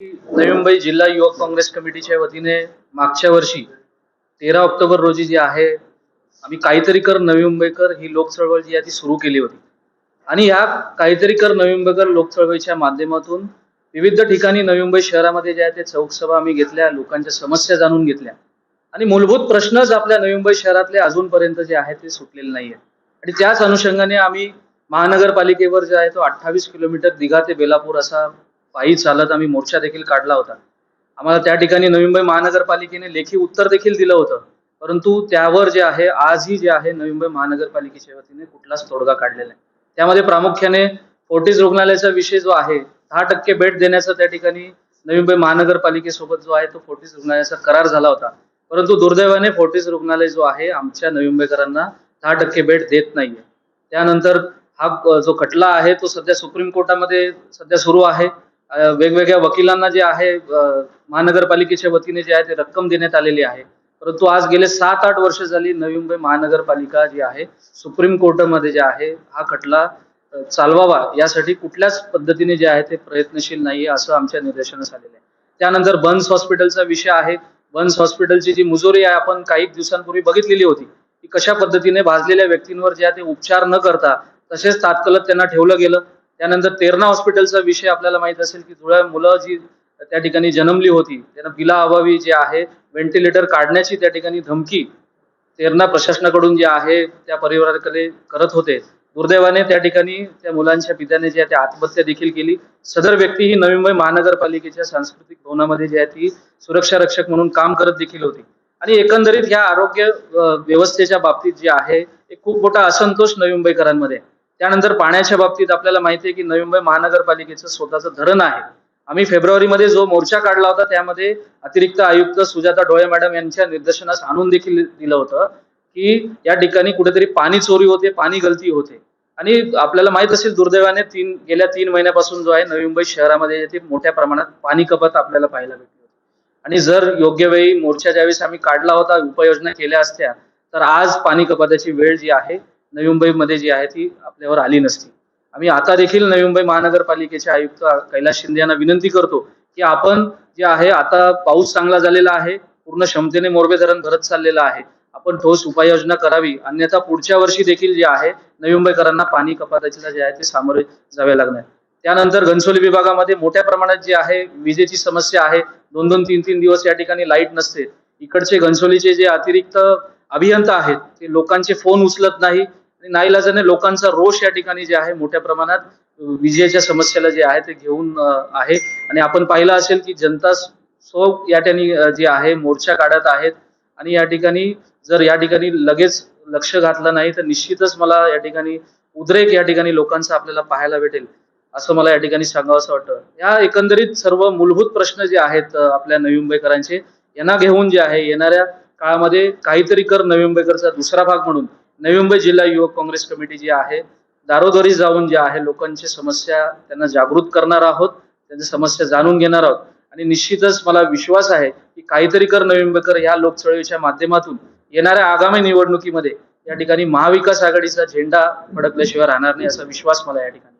नवी मुंबई जिल्हा युवक काँग्रेस कमिटीच्या वतीने मागच्या वर्षी तेरा ऑक्टोबर रोजी जी आहे आम्ही काहीतरी कर नवी मुंबईकर ही लोक चळवळ जी आहे ती सुरू केली होती. आणि या काहीतरी कर नवी मुंबईकर लोक चळवळीच्या माध्यमातून विविध ठिकाणी नवी मुंबई शहरामध्ये जे आहे ते चौकसभा आम्ही घेतल्या लोकांच्या समस्या जाणून घेतल्या. आणि मूलभूत प्रश्नच आपल्या नवी मुंबई शहरातले अजूनपर्यंत जे आहे ते सुटलेले नाही आहेत आणि त्याच अनुषंगाने आम्ही महानगरपालिकेवर जे आहे तो अठ्ठावीस किलोमीटर दिघा ते बेलापूर असा पायी चालत आम्ही मोर्चा देखील काढला होता. आम्हाला त्या ठिकाणी नवी मुंबई महानगरपालिकेने लेखी उत्तर देखील दिलं होतं. परंतु त्यावर जे आहे आजही जे आहे नवी मुंबई महानगरपालिकेच्या वतीने कुठलाच तोडगा काढलेला आहे त्यामध्ये प्रामुख्याने फोर्टिस रुग्णालयाचा विषय जो आहे दहा टक्के बेड देण्याचा त्या ठिकाणी नवी मुंबई महानगरपालिकेसोबत जो आहे तो फोर्टिस रुग्णालयाचा करार झाला होता. परंतु दुर्दैवाने फोर्टिस रुग्णालय जो आहे आमच्या नवी मुंबईकरांना दहा टक्के बेड देत नाहीये. त्यानंतर हा जो खटला आहे तो सध्या सुप्रीम कोर्टामध्ये सध्या सुरू आहे. वेगवेगळ्या वकिलांना जे आहे महानगरपालिकेच्या वतीने जे आहे ते रक्कम देण्यात आलेली आहे. परंतु आज गेले सात आठ वर्ष झाली नवी मुंबई महानगरपालिका जी आहे सुप्रीम कोर्टामध्ये जे आहे हा खटला चालवावा यासाठी कुठल्याच पद्धतीने जे आहे ते प्रयत्नशील नाहीये असं आमच्या निदर्शनास आलेलं आहे. त्यानंतर बन्स हॉस्पिटलचा विषय आहे. बन्स हॉस्पिटलची जी मुजोरी आहे आपण काही दिवसांपूर्वी बघितलेली होती. की कशा पद्धतीने भाजलेल्या व्यक्तींवर जे आहे ते उपचार न करता तसेच तात्कलत त्यांना ठेवलं गेलं. त्यानंतर तेरणा हॉस्पिटलचा विषय आपल्याला माहीत असेल की जुळ्या मुलं जी त्या ठिकाणी जन्मली होती त्यांना बिला अभावी जे आहे व्हेंटिलेटर काढण्याची त्या ठिकाणी धमकी तेरणा प्रशासनाकडून जे आहे त्या परिवाराकडे करत होते. दुर्दैवाने त्या ठिकाणी त्या मुलांच्या पित्याने जी आहे ती आत्महत्या देखील केली. सदर व्यक्ती ही नवी मुंबई महानगरपालिकेच्या सांस्कृतिक भवनामध्ये जे आहे ती सुरक्षा रक्षक म्हणून काम करत देखील होती. आणि एकंदरीत ह्या आरोग्य व्यवस्थेच्या बाबतीत जे आहे एक खूप मोठा असंतोष नवी मुंबईकरांमध्ये. आहे. त्यानंतर पाण्याच्या बाबतीत आपल्याला माहिती आहे की नवी मुंबई महानगरपालिकेचं स्वतःचं धरण आहे. आम्ही फेब्रुवारीमध्ये जो मोर्चा काढला होता त्यामध्ये अतिरिक्त आयुक्त सुजाता डोळे मॅडम यांच्या निर्देशनास आणून देखील दिलं होतं की या ठिकाणी कुठेतरी पाणी चोरी होते पाणी गलती होते. आणि आपल्याला माहीत असेल दुर्दैवाने तीन गेल्या तीन महिन्यापासून जो आहे नवी मुंबई शहरामध्ये येथे मोठ्या प्रमाणात पाणी कपात आपल्याला पाहायला भेटली होती. आणि जर योग्य वेळी मोर्चा ज्यावेळेस आम्ही काढला होता उपाययोजना केल्या असत्या तर आज पाणी कपाताची वेळ जी आहे नवी मुंबईमध्ये जी आहे ती आपल्यावर आली नसती. आम्ही आता देखील नवी मुंबई महानगरपालिकेचे आयुक्त कैलास शिंदे यांना विनंती करतो की आपण जे आहे आता पाऊस चांगला झालेला आहे पूर्ण क्षमतेने मोरबे धरण भरत चाललेलं आहे. आपण ठोस उपाययोजना करावी. अन्यथा पुढच्या वर्षी देखील जे आहे नवी मुंबईकरांना पाणी कपाताची जे आहे ते सामोरे जावे लागणार. त्यानंतर घनसोली विभागामध्ये मोठ्या प्रमाणात जे आहे विजेची समस्या आहे. दोन दोन तीन तीन दिवस या ठिकाणी लाइट नसते. इकडचे घनसोलीचे जे अतिरिक्त अभियंता आहेत ते लोकांचे फोन उचलत नाही. आणि नाईलाजाने लोकांचा रोष या ठिकाणी जे आहे मोठ्या प्रमाणात विजेच्या समस्याला जे आहे ते घेऊन आहे. आणि आपण पाहिलं असेल की जनता सो या ठिकाणी जे आहे मोर्चा काढत आहेत. आणि या ठिकाणी जर या ठिकाणी लगेच लक्ष घातलं नाही तर निश्चितच मला या ठिकाणी उद्रेक या ठिकाणी लोकांचा आपल्याला पाहायला भेटेल असं मला या ठिकाणी सांगावं असं वाटतं. या एकंदरीत सर्व मूलभूत प्रश्न जे आहेत आपल्या नवी मुंबईकरांचे यांना घेऊन जे आहे येणाऱ्या काळामध्ये काहीतरी कर नवी मुंबईकरचा दुसरा भाग म्हणून. नवी मुंबई जिल्हा युवक काँग्रेस कमिटी जी आहे दारोदारी जाऊन जे आहे लोकांची समस्या त्यांना जागृत करणार आहोत त्यांच्या समस्या जाणून घेणार आहोत. आणि निश्चितच मला विश्वास आहे की काहीतरी कर नवी मुंबईकर या लोकचळवळीच्या माध्यमातून येणाऱ्या आगामी निवडणुकीमध्ये या ठिकाणी महाविकास आघाडीचा झेंडा फडकल्याशिवाय राहणार नाही असा विश्वास मला या ठिकाणी